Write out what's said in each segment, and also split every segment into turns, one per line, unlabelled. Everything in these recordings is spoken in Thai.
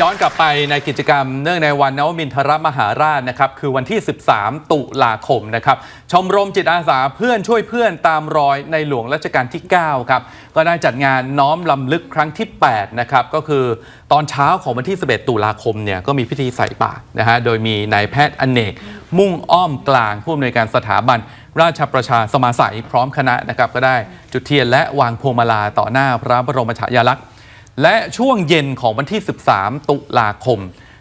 ย้อนกลับไปในกิจกรรมเนื่องในวันนวมินทรมหาราชนะครับคือวันที่ 13 ตุลาคมนะครับชมรมจิตอาสาเพื่อนช่วยเพื่อนตามรอยในหลวงรัชกาลที่ 9 ครับ ก็ได้จัดงานน้อมลำลึกครั้งที่ 8 นะครับ ก็คือตอนเช้าของวันที่ 11 ตุลาคมเนี่ยก็มีพิธีใส่บาตรนะฮะโดยมีนายแพทย์อเนก มุ่งอ้อมกลางผู้อำนวยการสถาบันราชประชาสมาสัยพร้อมคณะนะครับก็ได้จุดเทียนและวางพวงมาลาต่อหน้าพระบรมฉายาลักษณ์ และช่วงเย็นของวันที่ 13 ตุลาคม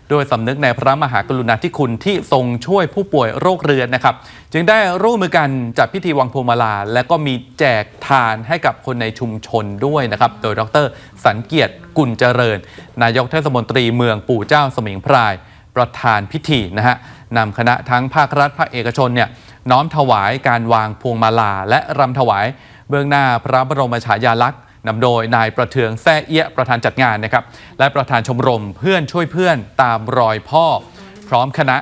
โดยสำนึกในพระมหากรุณาธิคุณที่ทรงช่วยผู้ป่วยโรคเรื้อนนะครับ จึงได้ร่วมมือกันจัดพิธีวังพวงมาลา และก็มีแจกทานให้กับคนในชุมชนด้วยนะครับ โดยดร สันเกียรติกุลเจริญ นายกเทศมนตรีเมืองปู่เจ้าสมิงพราย ประธานพิธีนะฮะนำคณะทั้งภาครัฐภาคเอกชนเนี่ยน้อมถวายการวางพวงมาลา และรำถวาย เบื้องหน้าพระบรมฉายาลักษณ์ นำโดยนายประเทืองแซ่เอี้ยะประธานจัดงานนะครับ และประธานชมรมเพื่อนช่วยเพื่อนตามรอยพ่อ พร้อมคณะ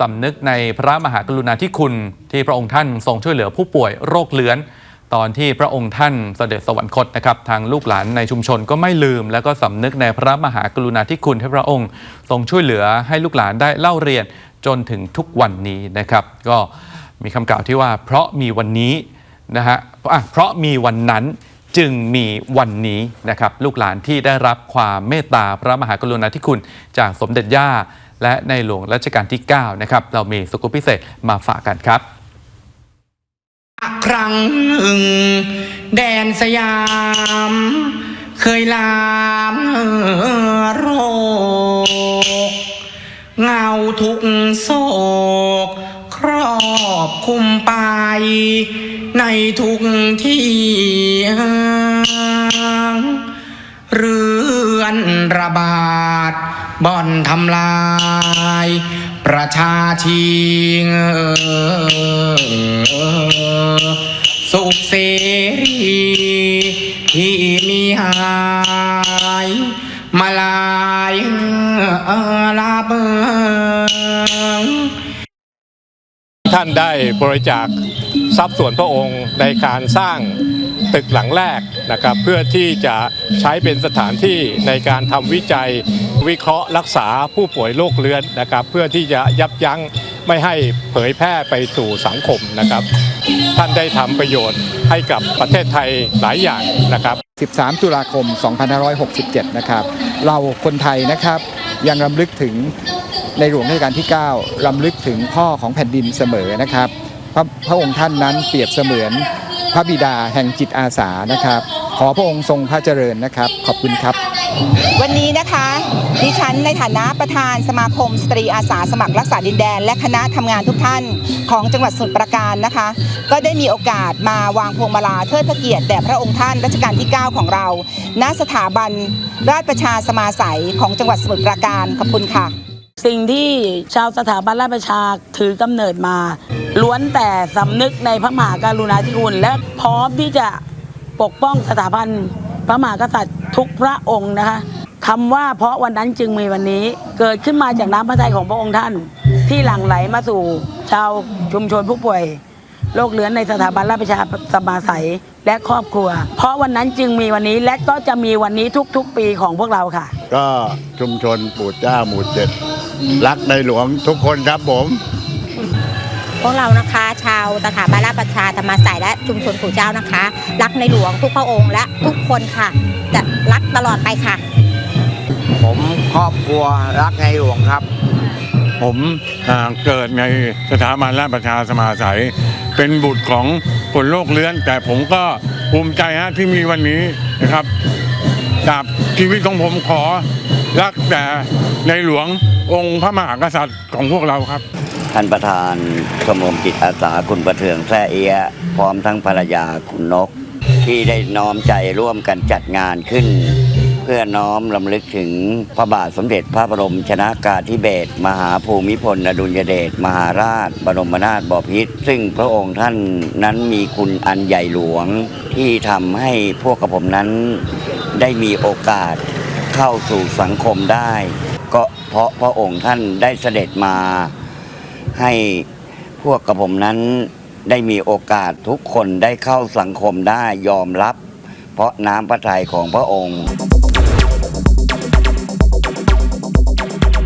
สำนึกในพระมหากรุณาธิคุณ ที่พระองค์ท่านทรงช่วยเหลือผู้ป่วยโรคเลื้อน ตอนที่พระองค์ท่านเสด็จสวรรคตนะครับ ทางลูกหลานในชุมชนก็ไม่ลืม และก็สำนึกในพระมหากรุณาธิคุณที่พระองค์ ทรงช่วยเหลือให้ลูกหลานได้เล่าเรียนจนถึงทุกวันนี้นะครับ ก็มีคำกล่าวที่ว่าเพราะมีวันนี้นะฮะะเพราะมีวันนั้น จึงมีวันนี้นะครับลูกหลานที่ได้รับความเมตตาพระมหากรุณาธิคุณ จากสมเด็จย่า และในหลวงรัชกาลที่ 9 นะครับ เรามีสกุปพิเศษมาฝากกันครับ
ครั้งหนึ่งแดนสยาม เคยลามโรคเงาทุกโศก ครอบคุมไป ในทุกที่เรือนระบาด บ่อนทำลาย ประชาชิงสุขเสรีที่มีหายมาลายลาเบิง
ท่านได้บริจาคทรัพย์ส่วนพระองค์ในการสร้างตึกหลังแรกนะครับ เพื่อที่จะใช้เป็นสถานที่ในการทำวิจัยวิเคราะห์รักษาผู้ป่วยโรคเรื้อนนะครับ เพื่อที่จะยับยั้งไม่ให้เผยแพร่ไปสู่สังคมนะครับ ท่านได้ทำประโยชน์ให้กับประเทศไทยหลายอย่างนะครับ
13 ตุลาคม 2567 นะครับ เราคนไทยนะครับยังรำลึกถึง ในหลวงรัชกาลที่9รำลึกถึงพ่อของแผ่นดินเสมอนะครับ พระพระองค์ท่านนั้นเปรียบเสมือนพระบิดาแห่งจิตอาสานะครับ ขอพระองค์ทรงพระเจริญนะครับ ขอบคุณครับ
วันนี้นะคะ ดิฉันในฐานะประธานสมาคม สตรีอาสาสมัครรักษาดินแดน และคณะทำงานทุกท่านของจังหวัดสมุทรปราการนะคะ ก็ได้มีโอกาสมาวางพวงมาลาเทิดพระเกียรติแด่พระองค์ท่านรัชกาลที่ 9 ของเรา ณสถาบันราชประชาสมาสัยของจังหวัดสมุทรปราการขอบคุณค่ะ
สิ่งที่ชาวสถาบันราชประชาถือกำเนิดมา ล้วนแต่สำนึกในพระมหากรุณาธิคุณ และพร้อมที่จะปกป้องสถาบันพระมหากษัตริย์ทุกพระองค์นะคะคำว่าเพราะวันนั้นจึงมีวันนี้เกิดขึ้นมาจากน้ำพระทัยของพระองค์ท่าน ที่หลั่งไหลมาสู่ ชาวชุมชนผู้ป่วยโรคเรื้อนในสถาบันราชประชาสมาสัยและครอบครัว เพราะวันนั้นจึงมีวันนี้และก็จะมีวันนี้ทุกๆปีของพวกเราค่ะ
ก็ชุมชนปู่เจ้าหมู่เจ็ด รักในหลวงทุกคนครับผม
พวกเรานะคะ ชาวสถาบันราชประชาธรรมสายและชุมชนปู่เจ้านะคะ รักในหลวงทุกพระองค์และทุกคนค่ะ จะรักตลอดไปค่ะ
ผมครอบครัวรักในหลวงครับ
ผมอ่าเกิดในสถาบันราชประชาสมาสัยเป็นบุตรของคนโรคเลื้อน แต่ผมก็ภูมิใจฮะที่มีวันนี้นะครับกับชีวิตของผมขอ รักแต่ในหลวงองค์พระมหากษัตริย์ของพวกเราครับ
ท่านประธานชมรมจิตอาสาคุณประเทืองแท่เอียพร้อมทั้งภรรยาคุณนก ที่ได้น้อมใจร่วมกันจัดงานขึ้น เพื่อน้อมลำลึกถึงพระบาทสมเด็จพระบรมชนากาธิเบศรมหาภูมิพลอดุลยเดชมหาราช บรมนาถบพิตรซึ่งพระองค์ท่านนั้นมีคุณอันใหญ่หลวง ที่ทำให้พวกกระผมนั้นได้มีโอกาส เข้าสู่สังคมได้ ก็เพราะพระองค์ท่านได้เสด็จมาให้พวกกระผมนั้นได้มีโอกาสทุกคนได้เข้าสังคมได้ยอมรับ เพราะน้ำพระทัยของพระองค์